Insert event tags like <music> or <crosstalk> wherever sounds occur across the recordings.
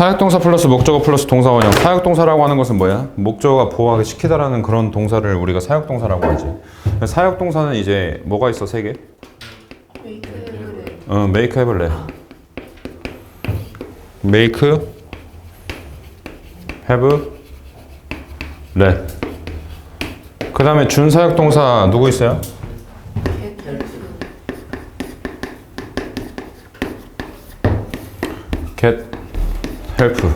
사역동사 플러스 목적어 플러스 동사 원형. 사역동사라고 하는 것은 뭐야? 목적어가 보호하게 시키다라는 그런 동사를 우리가 사역동사라고 하지. 사역동사는 이제 뭐가 있어? 세 개? 어, make 해볼래. make have 래. 그 다음에 준사역동사 누구 있어요? get help.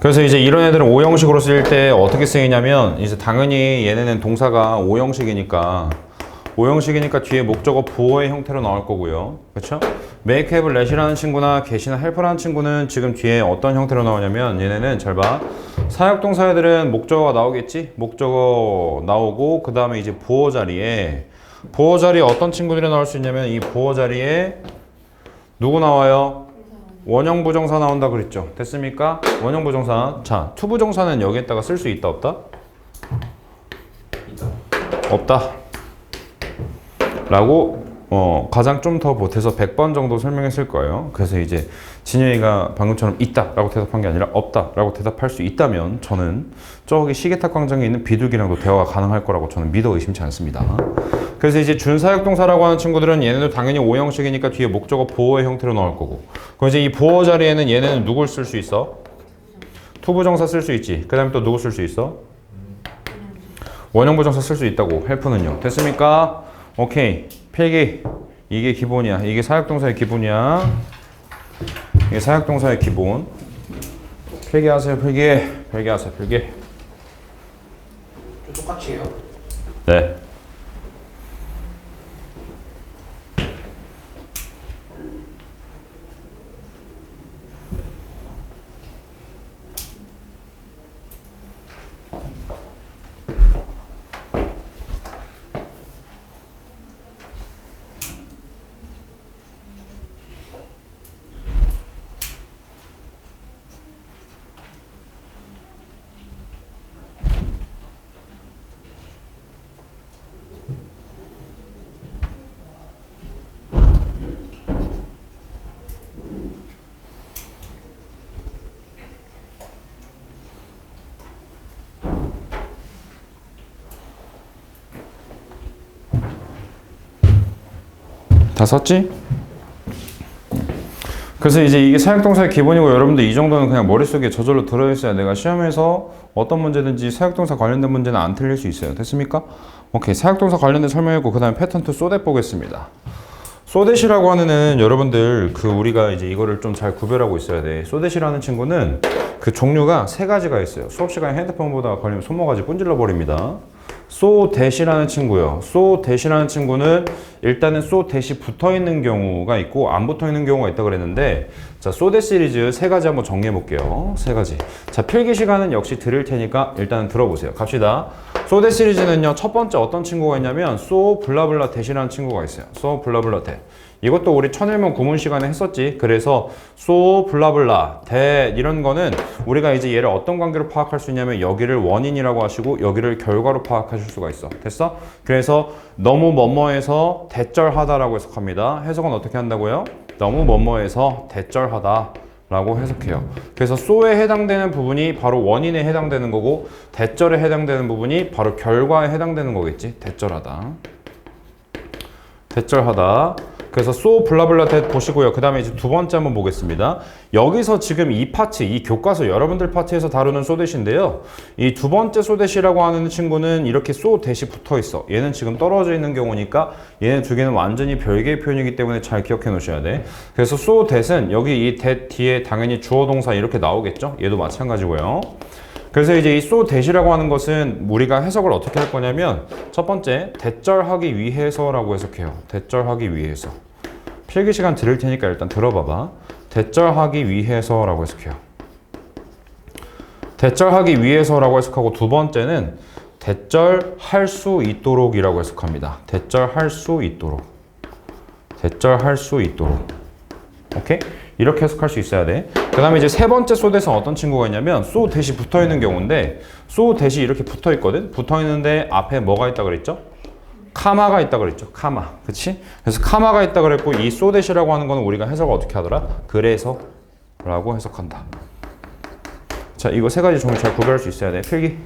그래서 이제 이런 애들은 오형식으로 쓰일 때 어떻게 쓰이냐면 이제 당연히 얘네는 동사가 오형식이니까 오형식이니까 뒤에 목적어 보어의 형태로 나올 거고요. 그렇죠? make, have, let이라는 친구나 get이나 help라는 친구는 지금 뒤에 어떤 형태로 나오냐면 얘네는 잘 봐. 사역동사 애들은 목적어가 나오겠지? 목적어 나오고 그 다음에 이제 보어 자리에 보어 자리에 어떤 친구들이 나올 수 있냐면 이 보어 자리에 누구 나와요? 원형 부정사 나온다 그랬죠. 됐습니까? 원형 부정사. 자, 투 부정사는 여기에다가 쓸 수 있다 없다? 없다. 라고 어, 가장 좀 더 보태서 100번 정도 설명했을 거예요. 그래서 이제 진영이가 방금처럼 있다라고 대답한 게 아니라 없다라고 대답할 수 있다면 저는 저기 시계탑 광장에 있는 비둘기랑도 대화가 가능할 거라고 저는 믿어 의심치 않습니다. 그래서 이제 준사역동사라고 하는 친구들은 얘네도 당연히 오형식이니까 뒤에 목적어 보어의 형태로 나올 거고 그럼 이제 이 보어 자리에는 얘네는 누굴 쓸 수 있어? 투부정사 쓸 수 있지. 그 다음에 또 누구 쓸 수 있어? 원형 부정사 쓸 수 있다고 헬프는요. 됐습니까? 오케이. 필기. 이게 기본이야. 이게 사역동사의 기본이야. 이게 사역동사의 기본. 필기하세요. 필기. 필기하세요. 필기. 저 똑같이 해요? 네. 다 썼지? 그래서 이제 이게 사역동사의 기본이고 여러분들 이 정도는 그냥 머릿속에 저절로 들어있어야 내가 시험에서 어떤 문제든지 사역동사 관련된 문제는 안 틀릴 수 있어요. 됐습니까? 오케이. 사역동사 관련된 설명했고 그 다음에 패턴 2 쏘댓 보겠습니다. 소댓이라고 하는 애는 여러분들 그 우리가 이제 이거를 좀 잘 구별하고 있어야 돼. 소댓이라는 친구는 그 종류가 세 가지가 있어요. 수업 시간에 핸드폰 보다가 걸리면 손모가지 분질러 버립니다. 소 대시라는 친구요. 소 대시라는 친구는 일단은 소 대시 붙어 있는 경우가 있고 안 붙어 있는 경우가 있다 그랬는데 자, 소대 시리즈 세 가지 한번 정리해 볼게요. 세 가지. 자, 필기 시간은 역시 들을 테니까 일단은 들어보세요. 갑시다. 소대 시리즈는요. 첫 번째 어떤 친구가 있냐면 소 블라블라 대시라는 친구가 있어요. 소 블라블라 대. 이것도 우리 천일문 구문 시간에 했었지. 그래서 소 블라블라 대 이런 거는 우리가 이제 얘를 어떤 관계로 파악할 수 있냐면 여기를 원인이라고 하시고 여기를 결과로 파악하실 수가 있어. 됐어? 그래서 너무 뭐뭐해서 대절하다라고 해석합니다. 해석은 어떻게 한다고요? 너무 뭐뭐해서 대절하다. 라고 해석해요. 그래서 소에 해당되는 부분이 바로 원인에 해당되는 거고 대절에 해당되는 부분이 바로 결과에 해당되는 거겠지. 대절하다. 대절하다. 그래서 so 블라블라 대 보시고요. 그 다음에 이제 두 번째 한번 보겠습니다. 여기서 지금 이 파트, 이 교과서 여러분들 파트에서 다루는 소댓인데요. 이 두 번째 소댓이라고 하는 친구는 이렇게 so 대시 붙어 있어. 얘는 지금 떨어져 있는 경우니까 얘네 두 개는 완전히 별개의 표현이기 때문에 잘 기억해 놓으셔야 돼. 그래서 so 대은 여기 이대 뒤에 당연히 주어 동사 이렇게 나오겠죠. 얘도 마찬가지고요. 그래서 이제 이 so 대시라고 하는 것은 우리가 해석을 어떻게 할 거냐면 첫 번째 대절하기 위해서라고 해석해요. 대절하기 위해서. 필기 시간 들을 테니까 일단 들어봐봐. 대절하기 위해서라고 해석해요. 대절하기 위해서라고 해석하고 두 번째는 대절할 수 있도록이라고 해석합니다. 대절할 수 있도록. 대절할 수 있도록. 오케이? 이렇게 해석할 수 있어야 돼. 그 다음에 이제 세 번째 소대에서 어떤 친구가 있냐면 소 대시 붙어 있는 경우인데 소 대시 이렇게 붙어 있거든. 붙어 있는데 앞에 뭐가 있다 그랬죠? 카마가 있다 그랬죠. 카마. 그치? 그래서 카마가 있다 그랬고 이 소 대시라고 하는 거는 우리가 해석을 어떻게 하더라? 그래서 라고 해석한다. 자, 이거 세 가지 종류 잘 구별할 수 있어야 돼. 필기.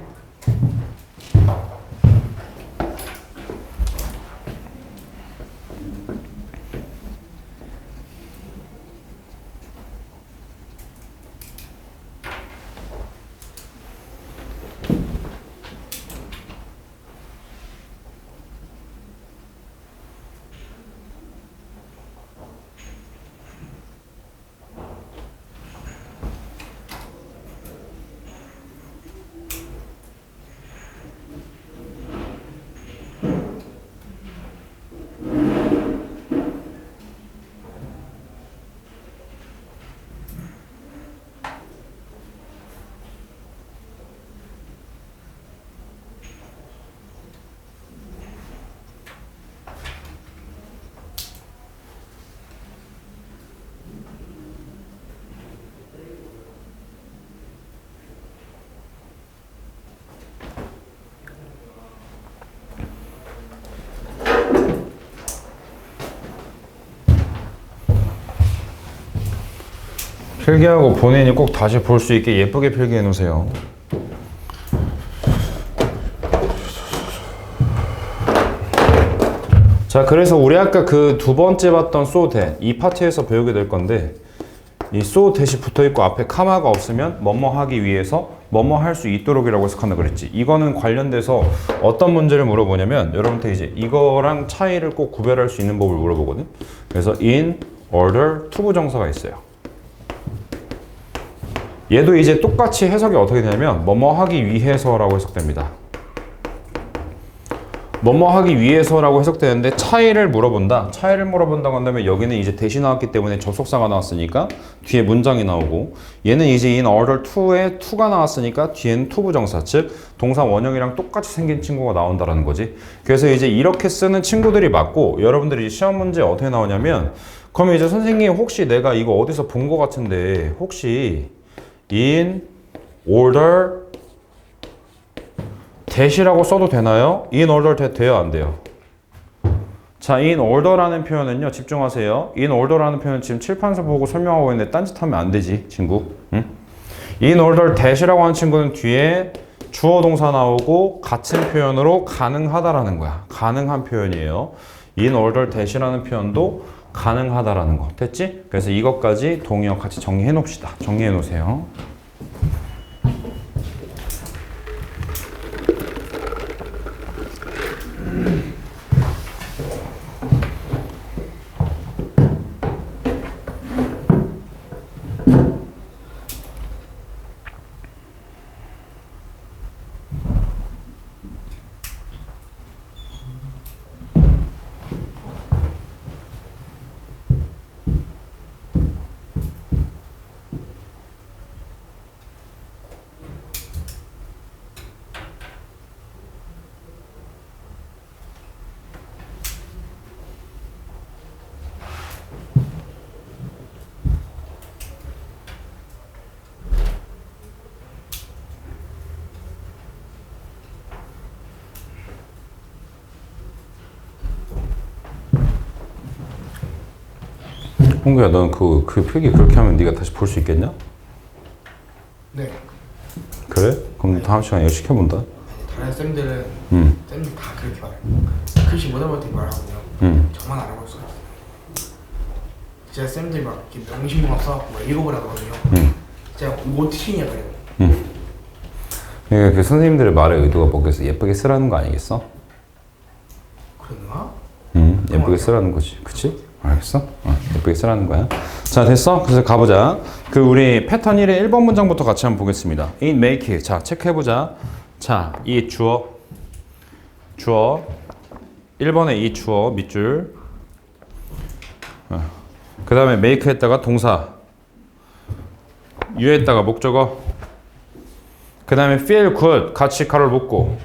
필기하고 본인이 꼭 다시 볼 수 있게 예쁘게 필기해 놓으세요. 자, 그래서 우리 아까 그 두 번째 봤던 소대 이 파트에서 배우게 될 건데 이 so 대시 붙어 있고 앞에 카마가 없으면 뭐뭐 하기 위해서 뭐뭐 할 수 있도록이라고 해석한다 그랬지. 이거는 관련돼서 어떤 문제를 물어보냐면 여러분한테 이제 이거랑 차이를 꼭 구별할 수 있는 법을 물어보거든. 그래서 in order to 부정사가 있어요. 얘도 이제 똑같이 해석이 어떻게 되냐면 뭐뭐 하기 위해서라고 해석됩니다. 뭐뭐 하기 위해서라고 해석되는데 차이를 물어본다. 차이를 물어본다고 한다면 여기는 이제 대시 나왔기 때문에 접속사가 나왔으니까 뒤에 문장이 나오고 얘는 이제 in order to에 to가 나왔으니까 뒤에는 to 부정사 즉 동사 원형이랑 똑같이 생긴 친구가 나온다라는 거지. 그래서 이제 이렇게 쓰는 친구들이 맞고 여러분들이 시험 문제 어떻게 나오냐면 그러면 이제 선생님 혹시 내가 이거 어디서 본거 같은데 혹시 in order 대시라고 써도 되나요? in order 돼, 돼요 안 돼요? 자, in order라는 표현은요, 집중하세요. in order라는 표현은 지금 칠판에서 보고 설명하고 있는데 딴짓하면 안 되지, 친구. 응? in order 대시라고 하는 친구는 뒤에 주어 동사 나오고 같은 표현으로 가능하다라는 거야. 가능한 표현이에요. in order 대시라는 표현도 가능하다라는 거. 됐지? 그래서 이것까지 동의어 같이 정리해 놓읍시다. 정리해 놓으세요. 홍구야, 넌 그, 그 필기 그렇게 하면 네가 다시 볼 수 있겠냐? 네. 그래? 그럼 다음 시간에 열심히 해본다. 다른 쌤들은 응, 쌤들 다 그렇게 말해요. 글씨 못 알아볼 때 말하고요. 응. 저만 알아볼 수가 있어요. 제가 쌤들이 막 이렇게 명심문학 써갖고 막 읽어보라 그러거든요. 응. 제가 뭐 티냐 그래요. 그러니까 그 선생님들의 말의 의도가 뭐겠어? 예쁘게 쓰라는 거 아니겠어? 그랬나? 응, 예쁘게 쓰라는 거지. 그치? 알겠어? 어, 예쁘게 쓰라는 거야. 자, 됐어? 그래서 가보자. 그 우리 패턴 1의 1번 문장부터 같이 한번 보겠습니다. in make. 자, 체크해보자. 자, 이 주어. 주어. 1번에 이 주어 밑줄. 어. 그 다음에 make 했다가 동사. 유했다가 목적어. 그 다음에 feel good 같이 가로를 묶고.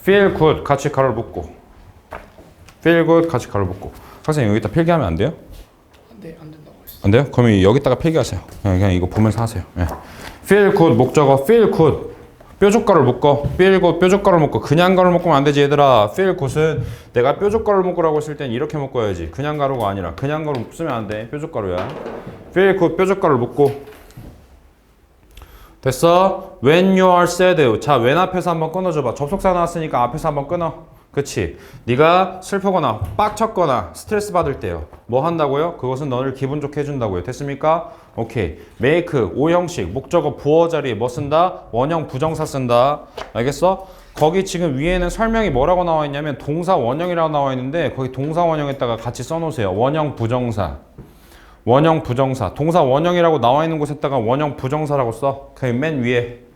feel good 같이 가로를 묶고. feel good 같이 가로 묶고 선생님 여기다 필기하면 안 돼요? 안돼 안 된다고 했어. 안 돼요? 그럼 여기다가 필기하세요 그냥, 그냥 이거 보면서 하세요 예. feel good 목적어 feel good 뾰족가를 묶어 feel good 뾰족가를 묶어 그냥 가를 묶으면 안 되지 얘들아 feel good은 내가 뾰족가를 묶으라고 했을 땐 이렇게 묶어야지 그냥 가루가 아니라 그냥 가루 묶으면 안 돼 뾰족가루야 feel good 뾰족가를 묶고 됐어? When you are sad. 자, when 앞에서 한번 끊어줘봐. 접속사 나왔으니까 앞에서 한번 끊어. 그치? 네가 슬프거나 빡쳤거나 스트레스 받을 때요. 뭐 한다고요? 그것은 너를 기분 좋게 해준다고요. 됐습니까? 오케이. make, 오형식, 목적어 부어 자리에 뭐 쓴다? 원형 부정사 쓴다. 알겠어? 거기 지금 위에는 설명이 뭐라고 나와 있냐면 동사 원형이라고 나와 있는데 거기 동사 원형에다가 같이 써놓으세요. 원형 부정사. 원형 부정사. 동사 원형이라고 나와 있는 곳에다가 원형 부정사라고 써. 그 맨 위에.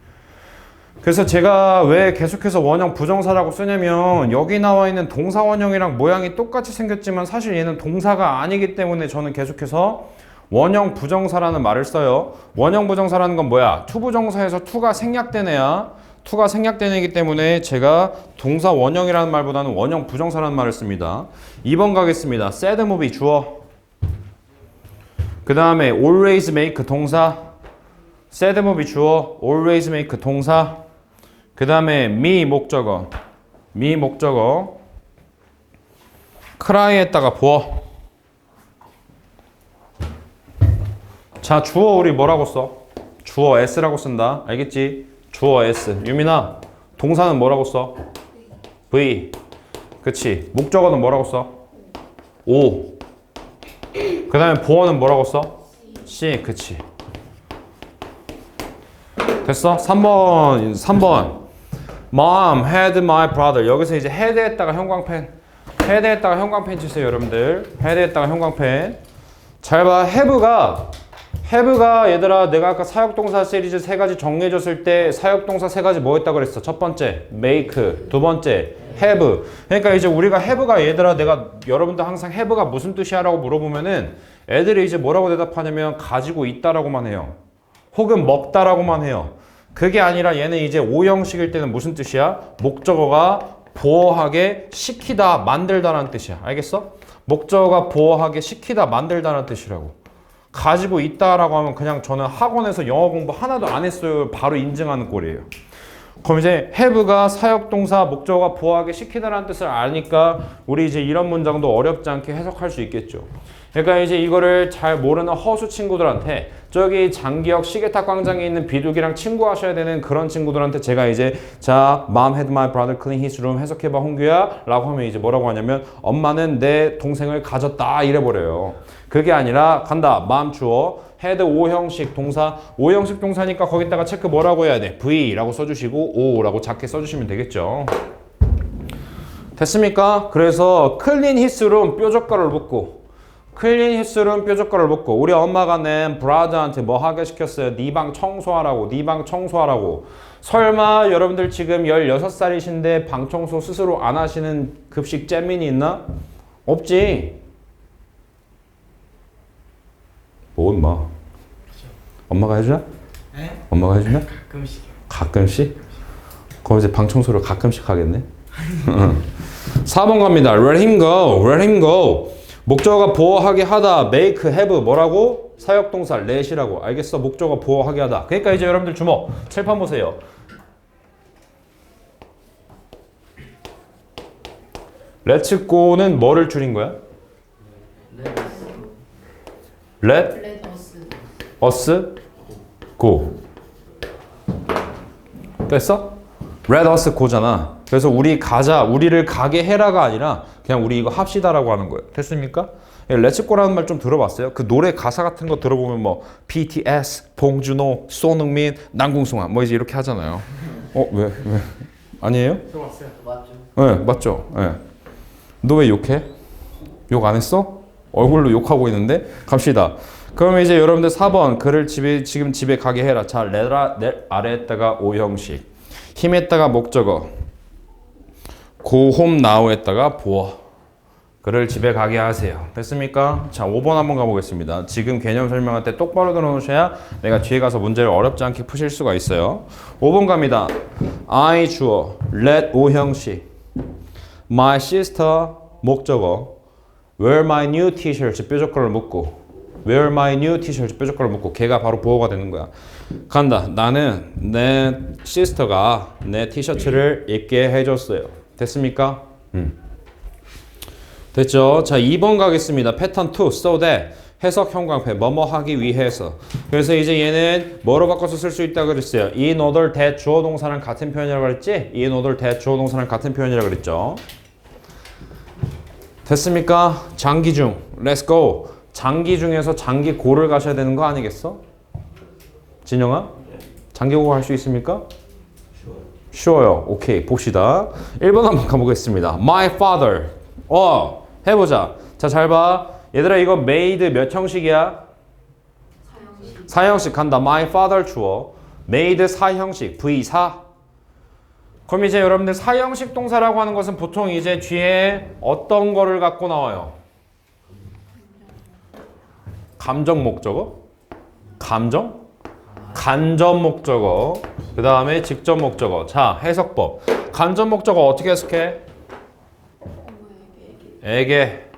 그래서 제가 왜 계속해서 원형 부정사라고 쓰냐면 여기 나와 있는 동사 원형이랑 모양이 똑같이 생겼지만 사실 얘는 동사가 아니기 때문에 저는 계속해서 원형 부정사라는 말을 써요. 원형 부정사라는 건 뭐야? 투부정사에서 투가 생략된 애야. 투가 생략된 애이기 때문에 제가 동사 원형이라는 말보다는 원형 부정사라는 말을 씁니다. 2번 가겠습니다. sad movie 주어. 그 다음에 always make 동사. sad movie 주어. always make 동사. 그 다음에 me 목적어. me 목적어. cry에다가 부어. 자, 주어 우리 뭐라고 써? 주어 s라고 쓴다. 알겠지? 주어 s. 유민아, 동사는 뭐라고 써? v. 그치? 목적어는 뭐라고 써? o. 그 다음에 보어는 뭐라고 써? c. 그치? 됐어? 3번, 3번. Mom had my brother. 여기서 이제 had에다가 형광펜. had에다가 형광펜 치세요, 여러분들. had에다가 형광펜. 잘 봐. have가 have가 얘들아 내가 아까 사역동사 시리즈 세 가지 정리해줬을 때 사역동사 세 가지 뭐 했다 그랬어? 첫 번째 make, 두 번째 have. 그러니까 이제 우리가 have가 얘들아 내가 여러분들 항상 have가 무슨 뜻이야라고 물어보면은 애들이 이제 뭐라고 대답하냐면 가지고 있다라고만 해요. 혹은 먹다라고만 해요. 그게 아니라 얘는 이제 오형식일 때는 무슨 뜻이야? 목적어가 보어하게 시키다, 만들다라는 뜻이야. 알겠어? 목적어가 보어하게 시키다, 만들다라는 뜻이라고. 가지고 있다라고 하면 그냥 저는 학원에서 영어 공부 하나도 안 했어요. 바로 인증하는 꼴이에요. 그럼 이제 have가 사역동사 목적어가 보호하게 시키다라는 뜻을 아니까 우리 이제 이런 문장도 어렵지 않게 해석할 수 있겠죠. 그러니까 이제 이거를 잘 모르는 허수 친구들한테 저기 장기역 시계탑 광장에 있는 비둘기랑 친구하셔야 되는 그런 친구들한테 제가 이제 자 Mom had my brother clean his room 해석해봐 홍규야 라고 하면 이제 뭐라고 하냐면 엄마는 내 동생을 가졌다 이래버려요. 그게 아니라 간다 Mom 주어 had 오형식 동사 오형식 동사니까 거기다가 체크 뭐라고 해야 돼? V라고 써주시고 O라고 작게 써주시면 되겠죠. 됐습니까? 그래서 his room 뾰족가를 붙고 클린 히스룸 뾰족거를 붙고 우리 엄마가 낸 브라더한테 뭐 하게 시켰어요? 네 방 청소하라고 네 방 청소하라고 설마 여러분들 지금 16살이신데 방 청소 스스로 안 하시는 급식 잼민이 있나? 없지 뭐 임마 엄마가 해주냐? 네? 엄마가 해주냐? 가끔씩. 가끔씩? 그럼 이제 방 청소를 가끔씩 하겠네. <laughs> 4번 갑니다. Let him go. Let him go. 목적어가 보호하게 하다. make, have 뭐라고? 사역 동사 let이라고. 알겠어? 목적어 보호하게 하다. 그러니까 이제 여러분들 주목. 칠판 보세요. let's go는 뭐를 줄인 거야? let us go. 됐어? Let us go잖아. 그래서 우리 가자, 우리를 가게 해라가 아니라 그냥 우리 이거 합시다라고 하는 거예요. 됐습니까? 예, go라는 말 좀 들어봤어요? 그 노래 가사 같은 거 들어보면 뭐 BTS, 봉준호, 손흥민, 남궁승환 뭐 이제 이렇게 하잖아요. 어, 왜? 왜? 아니에요? 들어봤어요. 맞죠? 네, 맞죠? 네. 너왜 욕해? 욕 안 했어? 얼굴로 욕하고 있는데? 갑시다. 그럼 이제 여러분들 4번 글을 집에 지금 집에 가게 해라. 자, 레라 넷 아래에다가 오형식. 힘에다가 목적어. 고홈 나우에다가 보어. 글을 집에 가게 하세요. 됐습니까? 자, 5번 한번 가보겠습니다. 지금 개념 설명할 때 똑바로 들어놓으셔야 내가 뒤에 가서 문제를 어렵지 않게 푸실 수가 있어요. 5번 갑니다. I 주어, let 오형식. My sister 목적어 Where my new t-shirt 뾰족거를 묶고 Where my new t-shirt 뾰족거를 묶고 걔가 바로 보호가 되는 거야 간다 나는 내 시스터가 내 티셔츠를 입게 해줬어요 됐습니까? 음. 됐죠? 자 2번 가겠습니다. 패턴 2 So that. 해석 형광펜 뭐뭐 하기 위해서. 그래서 이제 얘는 뭐로 바꿔서 쓸 수 있다 그랬어요? In order that 주어 동사랑 같은 표현이라고 그랬지? In order that 주어 동사랑 같은 표현이라고 그랬죠. 됐습니까? 장기 중. Let's go. 장기 중에서 장기 고를 가셔야 되는 거 아니겠어? 진영아? 장기 고할수 있습니까 쉬워요 오케이 봅시다 1번 한번 가보겠습니다 my father 어 해보자 자 잘 봐 얘들아 이거 made 몇 형식이야 사형식 사형식 간다. My father 주어. made 사형식 V4. 그럼 이제 여러분들 사형식 동사라고 하는 것은 보통 이제 뒤에 어떤 거를 갖고 나와요? 감정 목적어? 감정? 간접 목적어. 그 다음에 직접 목적어. 자, 해석법. 간접 목적어 어떻게 해석해? 에게.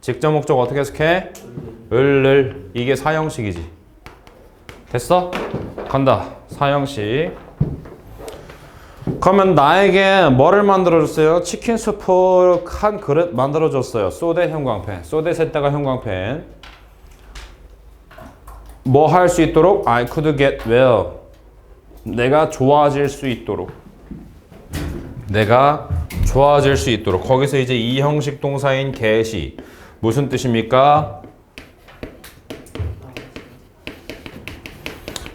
직접 목적어 어떻게 해석해? 을을. 이게 사형식이지. 됐어? 간다. 사형식. 그러면 나에게 뭐를 만들어줬어요? 치킨 수프 한 그릇 만들어줬어요. 소대 형광펜. 소대에다가 형광펜. 뭐 할 수 있도록? I could get well. 내가 좋아질 수 있도록. 내가 좋아질 수 있도록. 거기서 이제 이 형식 동사인 get이 무슨 뜻입니까?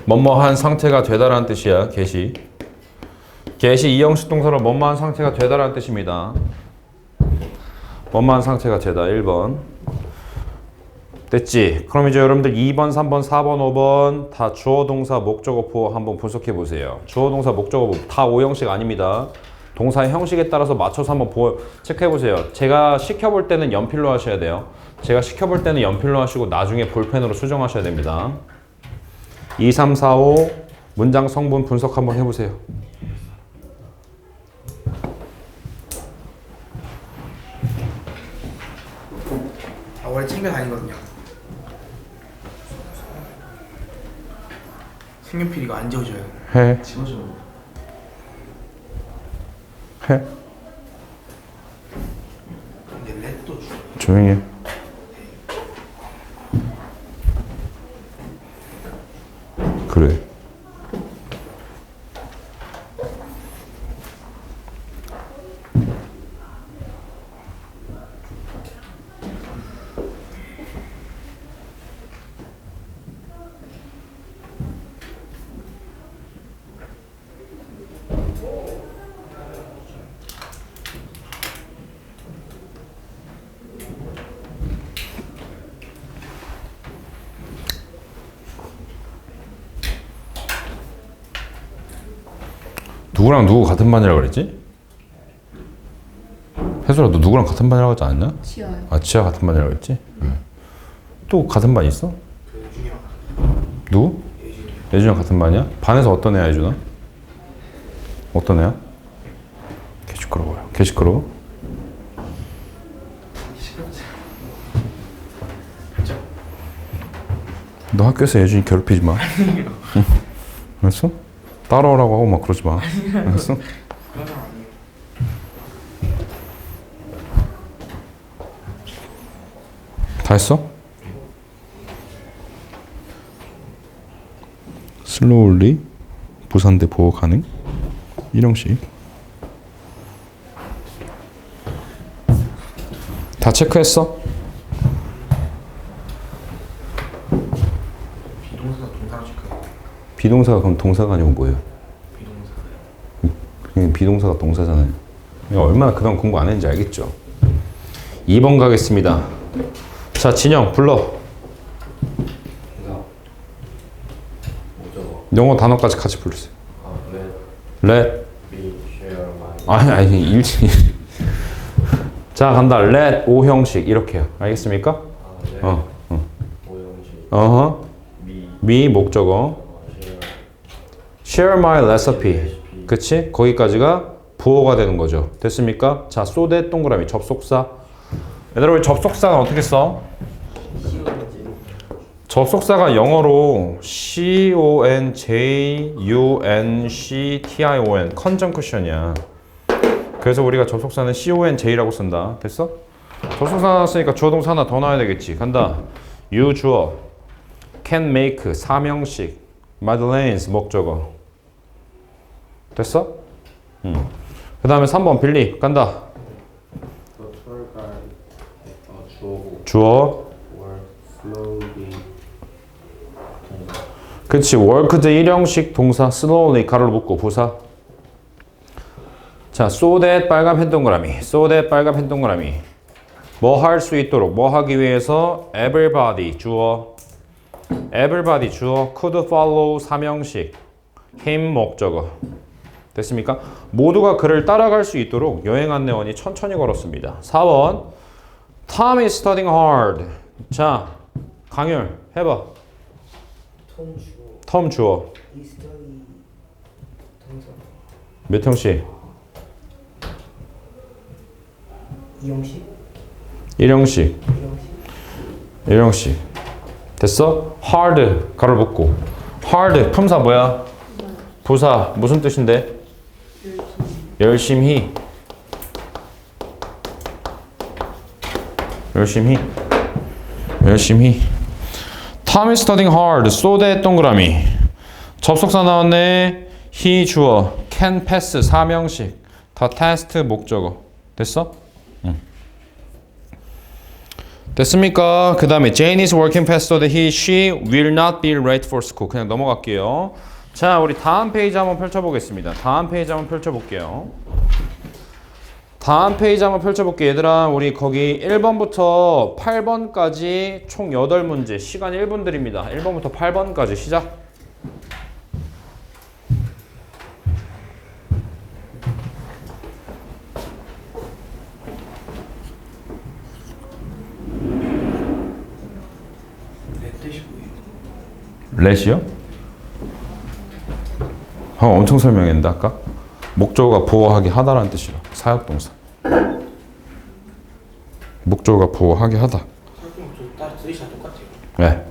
뭐뭐한 상태가 되다라는 뜻이야. get이. get이 이 형식 동사로 뭐뭐한 상태가 되다라는 뜻입니다. 뭐뭐한 상태가 되다. 1번. 됐지? 그럼 이제 여러분들 2번, 3번, 4번, 5번 다 주어 동사 목적어 보호 한번 분석해 보세요. 주어 동사 목적어 다 5형식 아닙니다. 동사의 형식에 따라서 맞춰서 한번 보, 체크해 보세요. 제가 시켜볼 때는 연필로 하셔야 돼요. 제가 시켜볼 때는 연필로 하시고 나중에 볼펜으로 수정하셔야 됩니다. 2, 3, 4, 5 문장 성분 분석 한번 해보세요. 아, 원래 챙겨 다니거든요. 색연필 이거 안 지워져요. 해. 해. 근데 렛도 주. 조용히 해. 그래. 누구랑 누구 같은 반이라고 그랬지? 혜솔아 너 누구랑 같은 반이라고 하지 않았냐? 치아요 아 지하 같은 반이라고 했지? 응. 또 같은 반 있어? 누구? 예준이. 예준이랑 같은 반이야? 반에서 어떤 애야 예준아? 어떤 애야? 개 시끄러워요 개 시끄러워? 너 학교에서 예준이 괴롭히지 마 응. 알았어? 따라오라고 하고 막 그러지 마 알았어? 다 했어? 슬로울리 부산대 보호 가능? 일형식 다 체크했어? 비동사가 동사로 체크해요. 비동사가 그럼 동사가 아니고 뭐예요? 비동사. 비동사가 동사잖아요. 얼마나 그동안 공부 안 했는지 알겠죠? 2번 가겠습니다. 자 진영 불러. 영어 단어까지 같이 부르세요. let. 아니 아니 일치 자 간다. let O 형식. 이렇게요. 알겠습니까? 어, 어. 어허. 미 목적어 share my recipe 그치? 거기까지가 부호가 되는 거죠 됐습니까? 자 소대 동그라미 접속사 얘들아 우리 접속사는 어떻게 써? 접속사가 영어로 C O N J U N C T I O N 컨정크션이야. 그래서 우리가 접속사는 C O N J라고 쓴다. 됐어? 접속사 나왔으니까 주어 동사 하나 더 넣어야 되겠지. 간다. you 주어 can make 사명식 Madeline's 목적어 됐어? 음. 그 다음에 3번 빌리 간다 The tour guide 어, 주어고 주어 work slowly 그치 worked 일형식 동사 slowly 가로를 묶고 부사 자 so that 빨간 펜 동그라미 so that 빨간 펜 동그라미 뭐 할 수 있도록 뭐 하기 위해서 everybody 주어 everybody 주어 could follow 사명식 him 목적어 됐습니까? 모두가 그를 따라갈 수 있도록 여행 안내원이 천천히 걸었습니다. 4번 Tom is studying hard. 자 강율 해봐. 주어. 텀 주어. 이스터리 동사. 몇 형식? 이형식 일형식 이형식 일형식 됐어? hard 가로 붙고. Hard 품사 뭐야? 부사. 무슨 뜻인데? 열심히 열심히 열심히 Tom is studying hard that 동그라미 접속사 나왔네 he 주어 can pass 사명식 the test 목적어 됐어? 됐습니까? 그 다음에 Jane is working faster than he, she will not be late for school. 그냥 넘어갈게요. 자, 우리 다음 페이지 한번 펼쳐보겠습니다. 다음 페이지 한번 펼쳐볼게요. 다음 페이지 한번 펼쳐볼게요. 얘들아, 우리 거기 1번부터 8번까지 총 8문제, 시간 1분 드립니다. 1번부터 8번까지 시작. 렛이요? 어, 엄청 설명했는데 아까 목적어가 보호하기 하다라는 뜻이라 사역동사 목적어가 보호하기 하다 네.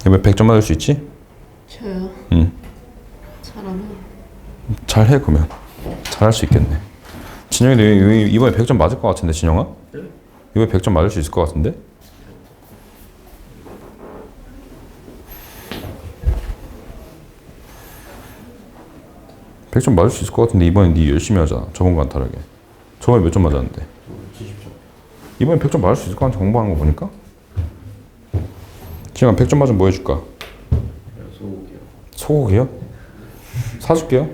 이번에 100점 맞을 수 있지? 저요? 응. 잘하면 잘해 그러면 잘할 수 있겠네 진영이 너 이- 이번에 100점 맞을 것 같은데 진영아? 이번에 100점 맞을 수 있을 것 같은데? 백점 맞을 수 있을 것 같은데 이번엔 네 열심히 하잖아 저번과는 다르게 저번에 몇 점 맞았는데 70점 이번엔 100점 맞을 수 있을 것 같아 공부하는 거 보니까 진영아 100점 맞으면 뭐 해줄까? 소고기요 소고기요? 사줄게요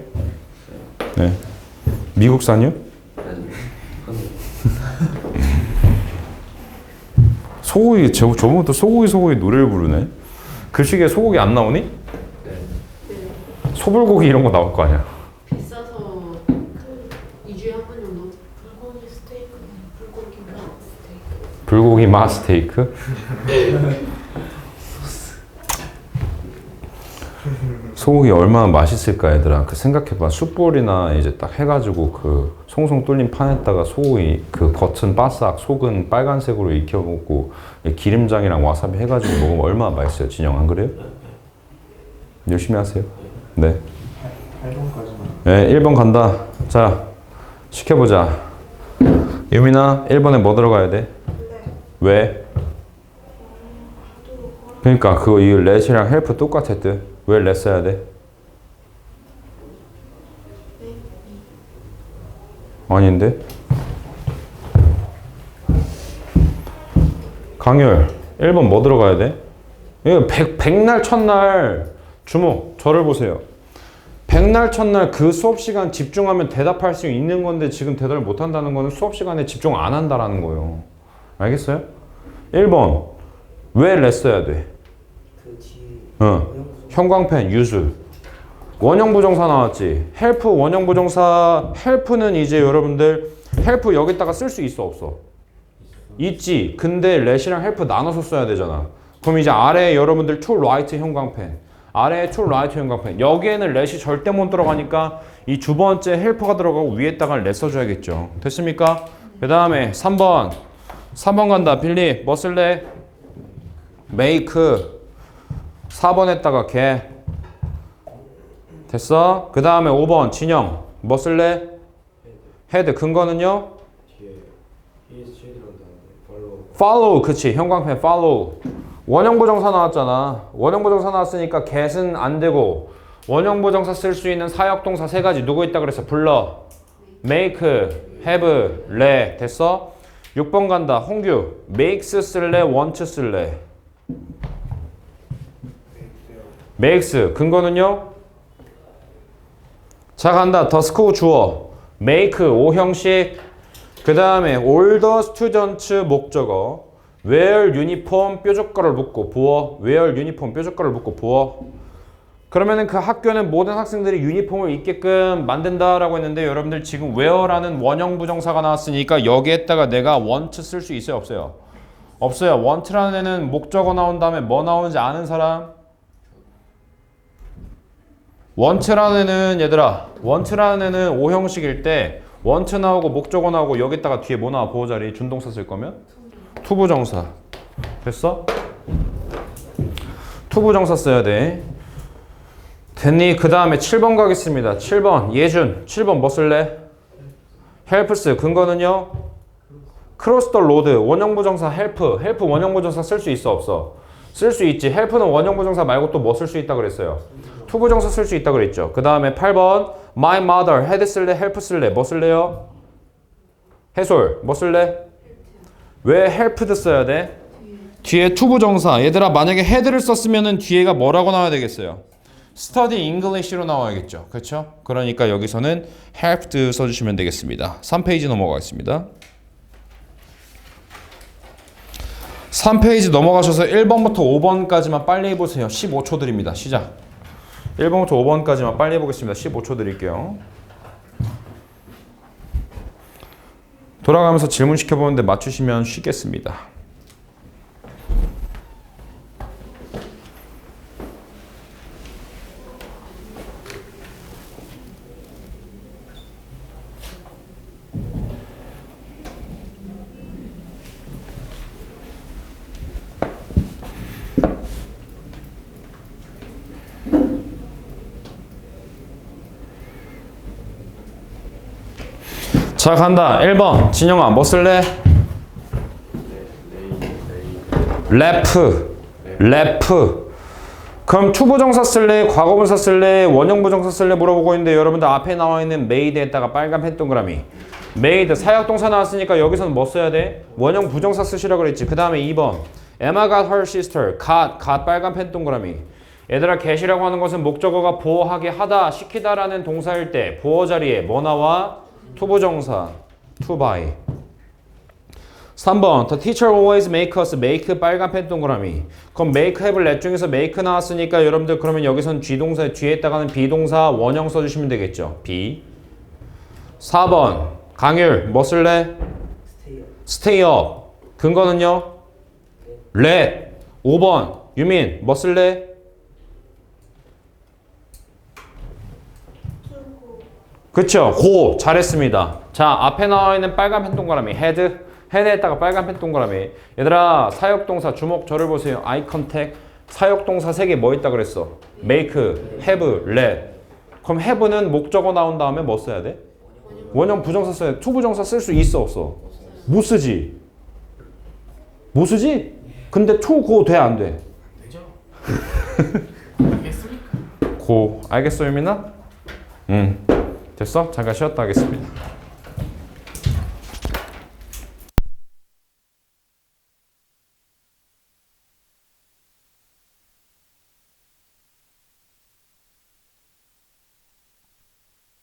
네 미국산이요? 소고기 저 저번부터 소고기 소고기 노래를 부르네. 그 시기에 소고기 안 나오니? 소불고기 이런 거 나올 거 아니야. 비싸서 그 2주에 한 번 정도 불고기 스테이크 불고기 뭐 스테이크 불고기 마 스테이크. 소고기 얼마나 맛있을까 얘들아. 그 생각해봐. 숯불이나 이제 딱 해가지고 그 송송 뚫린 판에다가 소고기 그 겉은 바싹 속은 빨간색으로 익혀 먹고 기름장이랑 와사비 해가지고 먹으면 얼마나 맛있어요. 진영 안 그래요? 열심히 하세요. 네. 8번까지만 네, 1번 간다. 자, 시켜보자. 유민아, 1번에 뭐 들어가야 돼? 왜? 그러니까 그거 이 let이랑 help 똑같아 뜻. 왜 let 써야 돼? 아닌데? 강율, 1번 뭐 들어가야 돼? 백, 백날 첫날 주목, 저를 보세요. 백날 첫날 그 수업 시간 집중하면 대답할 수 있는 건데 지금 대답을 못 한다는 거는 수업 시간에 집중 안 한다라는 거예요. 알겠어요? 1번. 왜 les어야 돼? 어. 형광펜 유수. 원형 부정사 나왔지. help 원형 부정사 help는 이제 여러분들 help 여기다가 쓸 수 있어 없어? 있지. 근데 let이랑 help 나눠서 써야 되잖아. 그럼 이제 아래에 여러분들 to write 형광펜. 아래에 to write 형광펜. 여기에는 let이 절대 못 들어가니까 이 두 번째 help가 들어가고 위에다가 let 써줘야겠죠. 됐습니까? 그 다음에 3번. 3번 간다. 빌리 뭐 쓸래? make. 4번에다가 개. 됐어? 그 다음에 5번 진영 뭐 쓸래? had 근거는요? follow 그치 형광펜 follow 원형부정사 나왔잖아 원형부정사 나왔으니까 get은 안 되고 원형부정사 쓸 수 있는 사역동사 세 가지 누구 있다 그랬어 불러 make, have, le 됐어? 6번 간다 홍규 makes 쓸래 want 쓸래 makes 근거는요? 자 간다 the school 주어 make 오형식 그 다음에 the students 목적어 wear uniform 뾰족거를 묶고 보어 wear uniform 뾰족거를 묶고 보어 그러면은 그 학교는 모든 학생들이 유니폼을 입게끔 만든다라고 했는데 여러분들 지금 wear라는 원형 부정사가 나왔으니까 여기에다가 내가 want 쓸 수 있어요 없어요? 없어요 want라는 애는 목적어 나온 다음에 뭐 나오는지 아는 사람? want라는 애는 얘들아 want라는 애는 오형식일 때 want 나오고 목적어 나오고 여기다가 뒤에 뭐 나와 보호자리 준동사 쓸 거면 투부정사 됐어? 투부정사 써야 돼 됐니? 그 다음에 7번 가겠습니다 7번 예준 7번 뭐 쓸래? helps 근거는요? cross the road 원형부정사 help help 원형부정사 쓸 수 있어 없어? 쓸 수 있지 help는 원형부정사 말고 또 뭐 쓸 수 있다 그랬어요? 투부정사 쓸 수 있다 그랬죠 그 다음에 8번 my mother had 쓸래? help 쓸래? 뭐 쓸래요? 해솔 뭐 쓸래? 왜 helped 써야 돼? 뒤에 투부정사 얘들아 만약에 had를 썼으면은 뒤에가 뭐라고 나와야 되겠어요? Study English로 나와야겠죠. 그렇죠? 그러니까 여기서는 helped 써주시면 되겠습니다. 3페이지 넘어가겠습니다. 3페이지 넘어가셔서 1번부터 5번까지만 빨리 해보세요. 15초 드립니다. 시작. 1번부터 5번까지만 빨리 해보겠습니다. 15초 드릴게요. 돌아가면서 질문 시켜보는데 맞추시면 쉬겠습니다 자 간다 1번 진영아 뭐 쓸래? 래프 래프 그럼 투부정사 쓸래? 과거분사 쓸래? 원형부정사 쓸래? 물어보고 있는데 여러분들 앞에 나와 있는 made에다가 빨간 펜 동그라미 made 사역동사 나왔으니까 여기서는 뭐 써야 돼? 원형 부정사 쓰시라 그랬지 그 다음에 2번 Emma got her sister got got 빨간 펜 동그라미 얘들아 get이라고 하는 것은 목적어가 보호하게 하다 시키다라는 동사일 때 보호 자리에 뭐 나와? 투부정사 to buy 3번 The teacher always make us make 빨간 펜 동그라미. 그럼 make, have, let 중에서 make 나왔으니까 여러분들 그러면 여기선 G동사 뒤에다가는 비동사 원형 써주시면 되겠죠. Be 4번 강율 뭐 쓸래? stay up. 근거는요? let 5번 유민 뭐 쓸래? 그쵸 고 잘했습니다 자 앞에 나와 있는 빨간 펜 동그라미 헤드 헤드에다가 빨간 펜 동그라미 얘들아 사역동사 주목 저를 보세요 아이 컨택 사역동사 세 개 뭐 있다 그랬어 make, have, let 그럼 have는 목적어 나온 다음에 뭐 써야 돼? 원형 부정사 써야 돼 투부정사 쓸 수 있어 없어? 못 쓰지 못 쓰지? 근데 투, 고, 돼, 안 돼? 되죠? 알겠습니까? <laughs> 고 알겠어 유민아? 응 됐어? 잠깐 쉬었다 하겠습니다